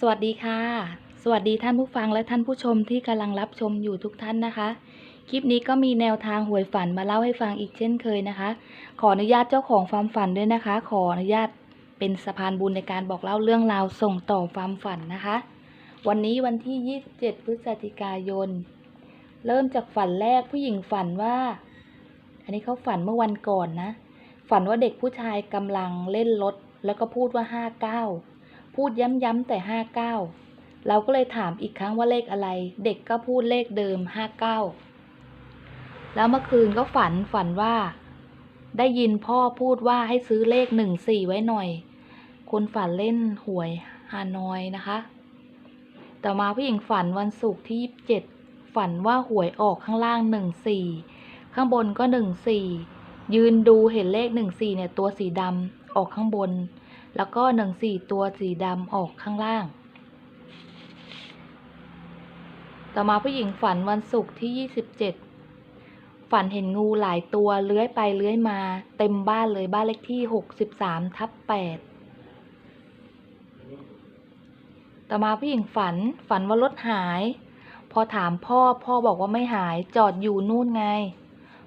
สวัสดีค่ะ สวัสดีท่านผู้ฟังและท่านผู้ชมที่กำลังรับชมอยู่ทุกท่านนะคะ คลิปนี้ก็มีแนวทางหวยฝันมาเล่าให้ฟังอีกเช่นเคยนะคะ ขออนุญาตเจ้าของความฝันด้วยนะคะ ขออนุญาตเป็นสะพานบุญในการบอกเล่าเรื่องราวส่งต่อความฝันนะคะ วันนี้วันที่ 27 พฤศจิกายน เริ่มจากฝันแรกผู้หญิงฝันว่า อันนี้เขาฝันเมื่อวันก่อนนะ ฝันว่าเด็กผู้ชายกำลังเล่นรถแล้วก็พูดว่า 59 พูดย้ำๆแต่59เก้าเราก็เลยถามอีกครั้งว่าเลขอะไร เด็กก็พูดเลขเดิม59แล้วเมื่อคืนก็ฝันฝันว่า ได้ยินพ่อพูดว่าให้ซื้อเลข14ไว้หน่อย คนฝันเล่นหวยฮานอยนะคะ ต่อมาผู้หญิงฝันวันศุกร์ที่27ฝันว่าหวยออกข้างล่าง14ข้างบนก็14ยืนดูเห็นเลข14เนี่ยตัวสีดำออกข้างบน แล้วก็14ตัวสีดำออกข้างล่าง ต่อมาผู้หญิงฝันวันศุกร์ที่ 27 ฝันเห็นงูหลายตัวเลื้อยไปเลื้อยมา เต็มบ้านเลยบ้านเลขที่ 63ทับ8ต่อมาผู้หญิงฝันฝันว่ารถหาย พอถามพ่อพ่อบอกว่าไม่หายจอดอยู่นู่นไง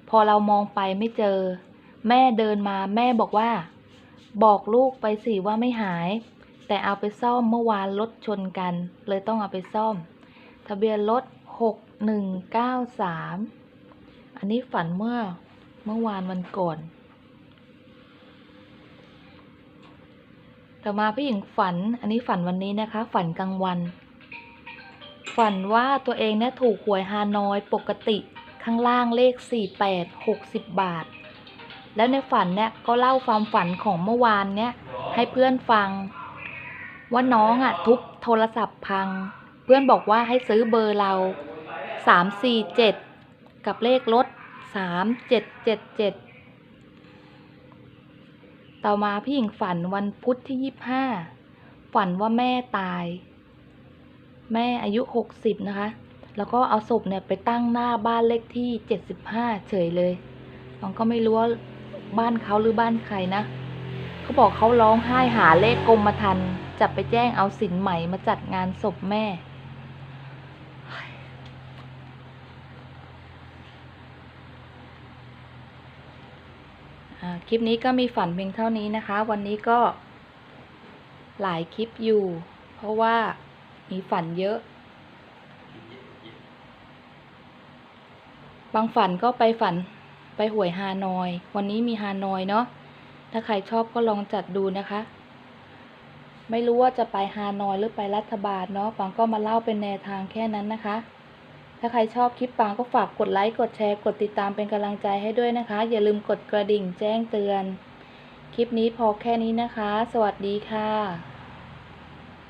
พอเรามองไปไม่เจอ แม่เดินมาแม่บอกว่า บอกลูกไปสิว่าไม่หาย แต่เอาไปซ่อมเมื่อวานรถชนกัน เลยต้องเอาไปซ่อม ทะเบียนรถหกหนึ่งเก้าสามอันนี้ฝันเมื่อเมื่อวานวันก่อนต่อมาผู้หญิงฝัน อันนี้ฝันวันนี้นะคะ ฝันกลางวัน ฝันว่าตัวเองเนี่ยถูกหวยฮานอยปกติข้างล่างเลข48 60บาท แล้วในฝันเนี่ยก็เล่าความฝันของเมื่อวานเนี่ยให้เพื่อนฟัง ว่าน้องอะทุบโทรศัพท์พัง เพื่อนบอกว่าให้ซื้อเบอร์เรา347กับเลขรถ3777ต่อมาพี่หญิงฝันวันพุธที่25ฝันว่าแม่ตาย แม่อายุ60นะคะ แล้วก็เอาศพเนี่ยไปตั้งหน้าบ้านเลขที่75เฉยเลยมันก็ไม่รู้ว่า บ้านเขาหรือบ้านใครนะ เขาบอกเขาร้องไห้หาเลขกรมธรรม์จะไปแจ้งเอาสินใหม่มาจัดงานศพแม่ คลิปนี้ก็มีฝันเพียงเท่านี้นะคะ วันนี้ก็หลายคลิปอยู่ เพราะว่ามีฝันเยอะ บางฝันก็ไปฝัน ไปหวยฮานอย วันนี้มีฮานอยเนาะ ถ้าใครชอบก็ลองจัดดูนะคะ ไม่รู้ว่าจะไปฮานอยหรือไปรัฐบาลเนาะ ปังก็มาเล่าเป็นแนวทางแค่นั้นนะคะ ถ้าใครชอบคลิปปังก็ฝากกดไลค์ กดแชร์ กดติดตามเป็นกำลังใจให้ด้วยนะคะ อย่าลืมกดกระดิ่งแจ้งเตือน คลิปนี้พอแค่นี้นะคะ สวัสดีค่ะ